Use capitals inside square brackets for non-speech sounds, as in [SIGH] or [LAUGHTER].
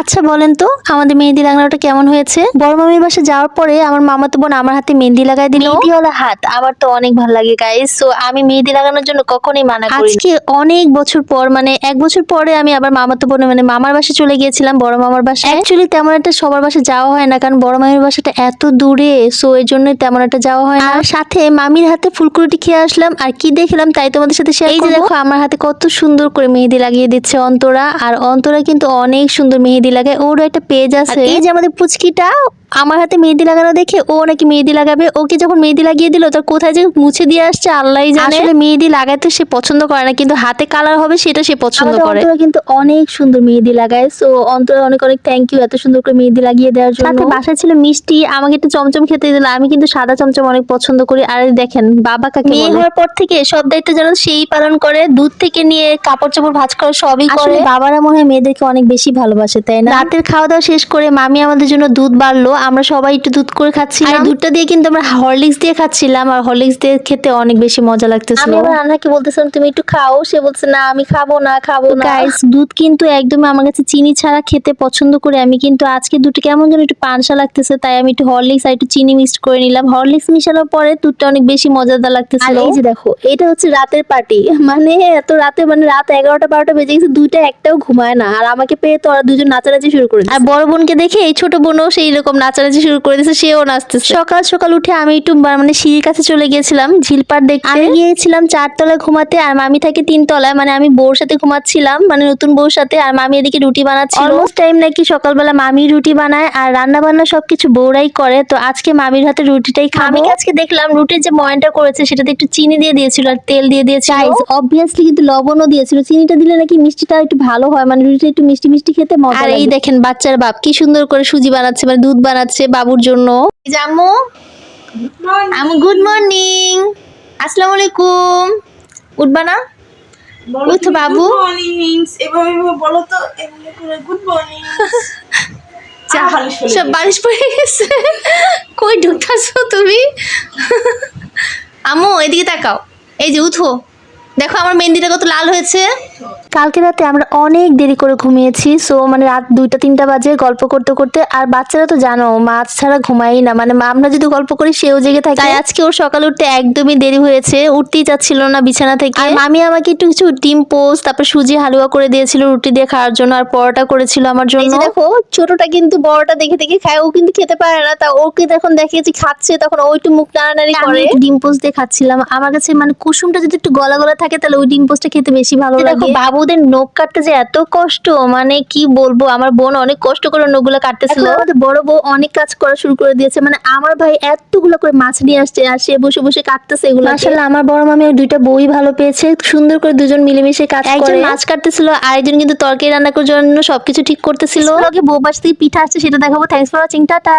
আচ্ছা বলেন তো আমাদের মেহেদি লাগানোটা কেমন হয়েছে? বড় মামির বাসা যাওয়ার পরে আমার মামাতো বোন আমার হাতে মেহেদি লাগাই দিল। মেহেদিওয়ালা হাত আমার তো অনেক ভালো লাগে গাইস সো আমি মেহেদি লাগানোর জন্য কখনোই মানা করি আজকে অনেক বছর পর মানে এক বছর পরে আমি আবার মামাতো বোন মানে মামার বাসা চলে গিয়েছিলাম বড় মামার বাসায়। অ্যাকচুয়ালি তেমন একটা সবার বাসা যাওয়া হয় না কারণ বড় মামির বাসাটা এত দূরে সো এর জন্য তেমন একটা যাওয়া হয় না। আর সাথে মামির হাতে ফুলকুড়িটি খেয়ে আসলাম আর কি দেখলাম তাই তোমাদের সাথে শেয়ার এই যে দেখো আমার হাতে কত সুন্দর করে মেহেদি লাগিয়ে দিচ্ছে অন্তরা আর অন্তরা কিন্তু অনেক সুন্দর মেহেদি লাগায় ওরও একটা পেজ আছে। এই যে আমাদের পুচকিটা আমার হাতে মেহেদি লাগানো দেখে ও নাকি মেহেদি লাগাবে? ওকে যখন মেহেদি লাগিয়ে দিল তার কোথায় যে মুছে দিয়ে আসছে আল্লাহ জানে। আসলে মেহেদি লাগাতে সে পছন্দ করে না কিন্তু হাতে কালার হবে সেটা সে পছন্দ করে। কিন্তু অনেক সুন্দর মেহেদি লাগায়। সো অন্তরা অনেক অনেক থ্যাংক ইউ এত সুন্দর করে মেহেদি লাগিয়ে দেওয়ার জন্য। সাথে বাসায় ছিল মিষ্টি আমাকে একটু চমচম খেতে দিল আমি কিন্তু সাদা চমচম অনেক পছন্দ করি। আর দেখেন বাবা কাকে মেয়ে হওয়ার পর থেকে সব দায়িত্ব যেন সেই পালন করে। দুধ থেকে নিয়ে কাপড় চোপড় ভাঁজ করে সবই করে। বাবারা মনে হয় মেয়েদেরকে অনেক বেশি ভালোবাসে তাই না? রাতের খাওয়া দাওয়া শেষ করে মামি আমাদের জন্য দুধ বাড়লো। আমরা সবাই একটু দুধ করে খাচ্ছিলাম। আর দুধটা দিয়ে কিন্তু আমরা হরলিক্স দিয়ে খাচ্ছিলাম আর হরলিক্স দিয়ে খেতে অনেক বেশি মজা লাগতেছিল। আমি রান্নাকে বলতেছিলাম তুমি একটু খাও। সে বলছে না আমি খাব না খাব না। গাইস দুধ কিন্তু একদমই আমার কাছে চিনি ছাড়া খেতে পছন্দ করে। আমি কিন্তু আজকে দুধটা কেমন যেন একটু পানসা লাগতেছে তাই আমি একটু হরলিক্স আর একটু চিনি মিক্সড করে নিলাম। হরলিক্স মিশানোর পরে দুধটা অনেক বেশি মজাদার লাগতেছিল। এই যে দেখো এটা হচ্ছে রাতের পার্টি। মানে এত রাতে মানে রাত এগারোটা বারোটা বেজে গেছে দুইটা একটাও ঘুমায় না। আর আমাকে পেয়ে তো ওরা দুজন নাচানাচি শুরু করে আর বড় বোনকে দেখে এই ছোট বোনও সেই রকম নাচানাচি শুরু করে দিয়েছে সেও নাচতেছে। সকাল সকাল উঠে আমি একটু মানে সিঁড়ির কাছে চলে গিয়েছিলাম ঝিলপার দেখতে। আমি গিয়েছিলাম চারতলায় ঘুমাতে আর মামি থাকে তিনতলায় মানে আমি বউর সাথে ঘুমাচ্ছিলাম মানে নতুন বউর সাথে আর মামি এদিকে রুটি বানাচ্ছিল। অলমোস্ট টাইম নাকি সকালবেলা মামি রুটি বানায় আর রান্না বান্না সবকিছু বউরাই করে তো আজকে মামির হাতে রুটিটাই খাব। আমি আজকে দেখলাম রুটির যে ময়নটা করেছে সেটাতে একটু চিনি দিয়ে দিয়েছিল আর তেল দিয়ে দিয়েছিল। অবভিয়াসলি কিন্তু লবণও দিয়েছিল। চিনিটা দিলে নাকি মিষ্টিটা একটু ভালো হয় মানে রুটিটা একটু মিষ্টি মিষ্টি খেতে মজা আর এই দেখেন বাচ্চার বাপ কি সুন্দর করে সুজি বানাচ্ছে মানে দুধ বানাচ্ছে। বাবুর জন্য। আম্মু আম্মু গুড মর্নিং আসসালামু আলাইকুম। উঠবা না? উঠো বাবু। এভাবে বলো তো এমনি করে গুড [LAUGHS] মর্নিং সব বালিশ পড়ে গেছে। কই ঢুকতাছো তুমি? আম্মু এদিকে তাকাও। এই যে উঠো। দেখো আমার মেহেন্দিটা কত লাল হয়েছে। কালকে রাতে আমরা অনেক দেরি করে ঘুমিয়েছি সো মানে রাত দুইটা তিনটা বাজে গল্প করতে করতে আর বাচ্চারা তো জানো মাছ ছাড়া ঘুমাই না মানে আমরা যদি গল্প করি সেও জেগে থাকে। তাই আজকে ওর সকালে উঠতে একদমই দেরি হয়েছে উঠতেই চাচ্ছিল না বিছানা থেকে। আর মামি আমাকে একটু কিছু ডিম পোস্ট তারপর সুজি হালুয়া করে দিয়েছিল রুটি দিয়ে খাওয়ার জন্য আর পরোটা করেছিল আমার জন্য। দেখো ছোটটা কিন্তু বড়টা দেখে দেখে খায় ও কিন্তু খেতে পারে না তা ওকে যখন দেখে যে খাচ্ছে তখন ও একটু মুখ নাড়ানাড়ি করে। ডিম পোস্ট দিয়ে খাচ্ছিলাম। আমার কাছে মানে কুসুমটা যদি একটু গলা গলা থাকে তাহলে ওই ডিম পোস্টটা খেতে বেশি ভালো লাগে। বাবুদের নখ কাটতে যে এত কষ্ট মানে কি বলব? আমার বোন অনেক কষ্ট করে নখগুলো কাটতেছিল। আমাদের বড় বউ অনেক কাজ করা শুরু করে দিয়েছে। মানে আমার ভাই এতগুলো করে মাছ নিয়ে আসছে আর সে বসে বসে কাটতেছে এগুলো আসলে আমার বড় মামি দুইটা বই ভালো পেয়েছে। সুন্দর করে দুজন মিলেমিশে কাজ করে। একজন মাছ কাটতেছিল আরেকজন কিন্তু তরকারি রান্না করার জন্য সবকিছু ঠিক করতেছিল। বউ বাস থেকে পিঠা আসছে সেটা দেখাবো। Thanks for watching tata.